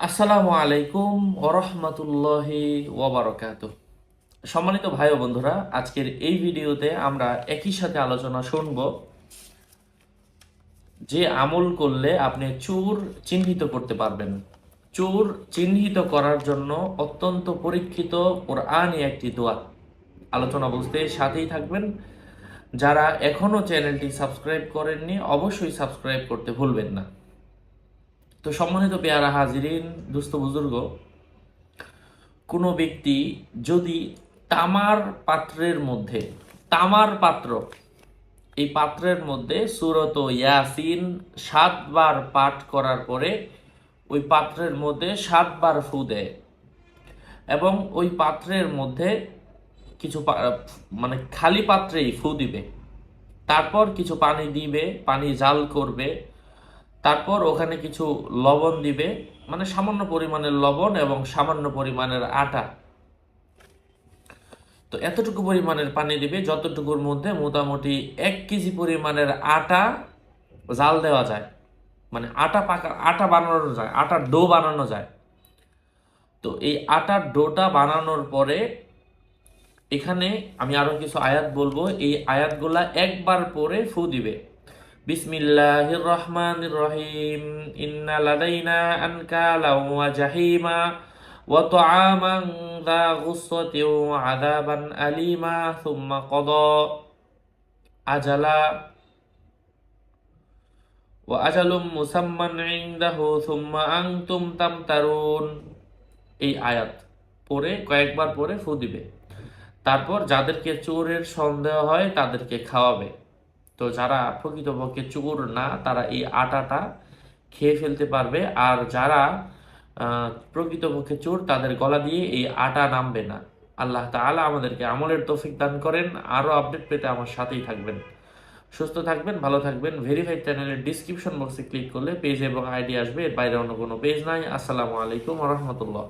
আসসালামু আলাইকুম ওরহমতুল্লাহি ওবরকাত সম্মানিত ভাই ও বন্ধুরা, আজকের এই ভিডিওতে আমরা একই সাথে আলোচনা শুনব যে আমল করলে আপনি চোর চিহ্নিত করতে পারবেন। চোর চিহ্নিত করার জন্য অত্যন্ত পরীক্ষিত ওর কোরআনই একটি দোয়া। আলোচনা বুঝতে সাথেই থাকবেন। যারা এখনও চ্যানেলটি সাবস্ক্রাইব করেননি, অবশ্যই সাবস্ক্রাইব করতে ভুলবেন না। তো সম্মানিত পেয়ারা হাজিরিন, দুস্থ বুজুর্গ, কোনো ব্যক্তি যদি তামার পাত্রের মধ্যে, তামার পাত্র, এই পাত্রের মধ্যে সুরত ইয়াসিন সাতবার পাঠ করার পরে ওই পাত্রের মধ্যে সাতবার ফু দেয় এবং ওই পাত্রের মধ্যে কিছু মানে খালি পাত্রেই ফু দিবে। তারপর কিছু পানি দিবে, পানি জাল করবে তারপর ওখানে কিছু লবণ দিবে মানে সামান্য পরিমাণের লবণ এবং সামান্য পরিমাণের আটা। তো এতটুকু পরিমাণের পানি দিবে, যতটুকুর মধ্যে মোটামুটি এক কেজি পরিমাণের আটা জাল দেওয়া যায়। মানে আটা পাকা, আটা বানানো যায়, আটার ডো বানানো যায়। তো এই আটার ডোটা বানানোর পরে এখানে আমি আরও কিছু আয়াত বলব। এই আয়াতগুলা একবার পরে ফু দিবে। বিসমিল্লাহির রহমানির রহিম ইন্না লাদাইনা আনকালা ওয়া জাহিমা ওয়া তুআমান দা গুসসাতিন ওয়া আযাবান আলিমা সুম্মা ক্বাদা আজালা ওয়া আজালুম মুসাম্মান ইনদাহু সুম্মা আনতুম তামতারুন। এই আয়াত পরে কয়েকবার পরে ফু দিবে। তারপর যাদেরকে চোরের সন্দেহ হয় তাদেরকে খাওয়াবে। তো যারা প্রকৃতপক্ষে চোর না, তারা এই আটাটা খেয়ে ফেলতে পারবে। আর যারা প্রকৃতপক্ষে চোর, তাদের গলা দিয়ে এই আটা নামবে না। আল্লাহ তাআলা আমাদেরকে আমলের তৌফিক দান করেন। আরও আপডেট পেতে আমার সাথেই থাকবেন। সুস্থ থাকবেন, ভালো থাকবেন। ভেরিফাইড চ্যানেলের ডিসক্রিপশন বক্সে ক্লিক করলে পেজ এবং আইডি আসবে। এর বাইরে অন্য কোনো পেজ নাই। আসসালামু আলাইকুম রহমতুল্লাহ।